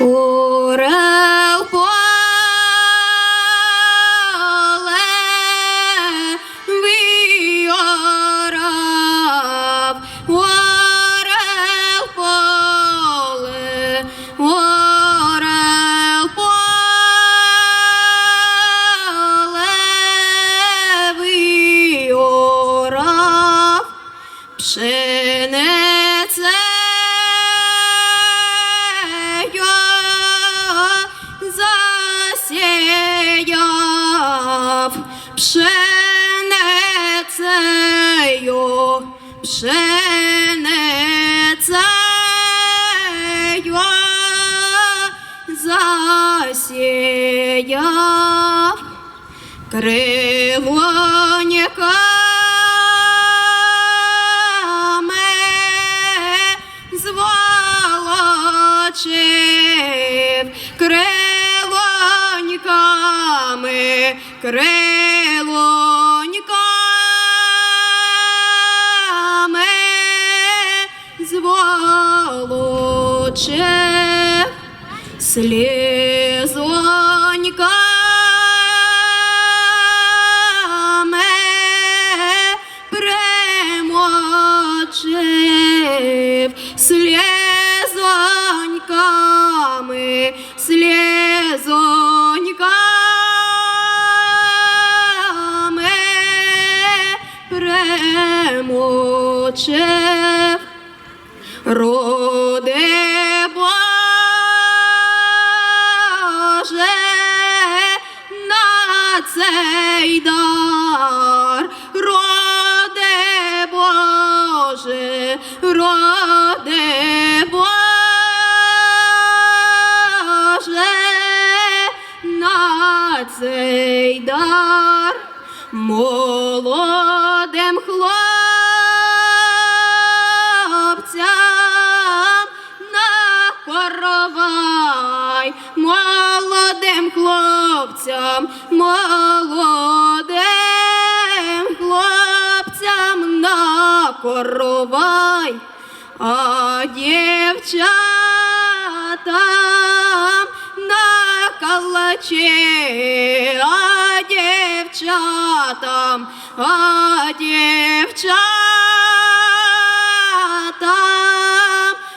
Орел пшеницею, засіяв кривоньками зволочив. Крилоньками, крилоньками зволочив слізоньками Боже на цей дар молодим хлопцям на коровай, молодим хлопцям, молодим хлопцям на коровай, а дівчатам на калачі, а дівчатам, а дівчатам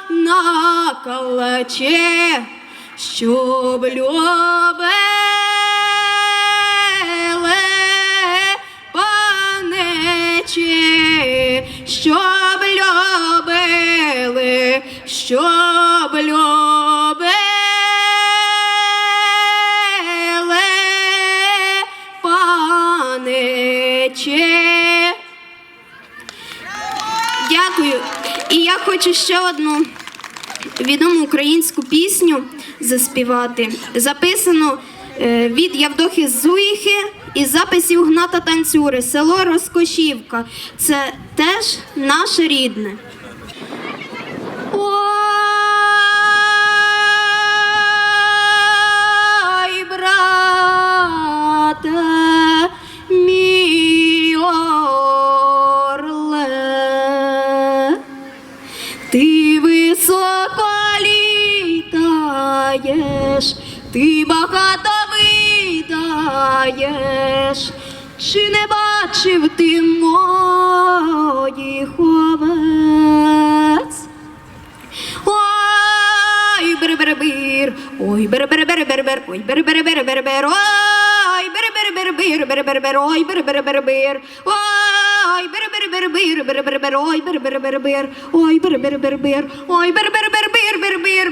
на калачі, щоб любили щоб любили, щоб любили паничі. Дякую. І я хочу ще одну відому українську пісню заспівати. Записану від Явдохи Зуїхи із записів Гната Танцюри, село Розкошівка. Це теж наше рідне. Ой, брате, мій орле, ти високо літаєш, ти багато видаєш, чи не бачив ти моїх овець? Ой, бер-бер-бир, ой, бер-бер-бер-бер-бер, ой, бер-бер-бер-бер-бер, ой, бер-бер-бер-бер-бер-бер, ой, бер-бер-бер-бер, ой, бер-бер-бер-бер, бер-бер-бер, ой, бер-бер-бер-бер, ой, бер-бер-бер-бер, ой, бер-бер-бер-бер,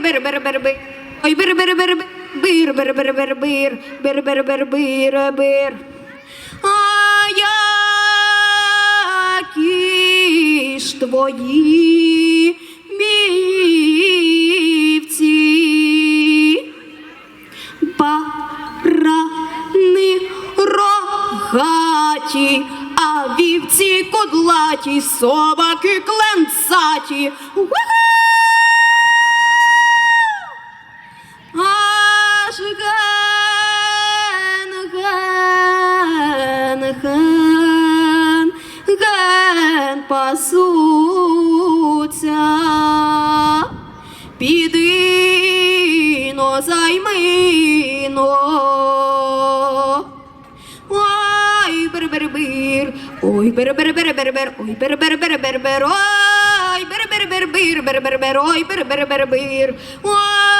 бер-бер-бер-бер, ой, бер-бер-бер-бер, бер-бер-бер-бер, бер-бер-бер-бер, а які ж твої мівці, барани рогаті, а вівці кудлаті, собаки кленцаті. Ура! пасуться під займино. Ой, бер бер бир, ой, бер бер бер бер бер, ой, бер бер бер бер бер, ой, бер бер бер бир, бер бер бер, ой, бер бер бер бир, ой,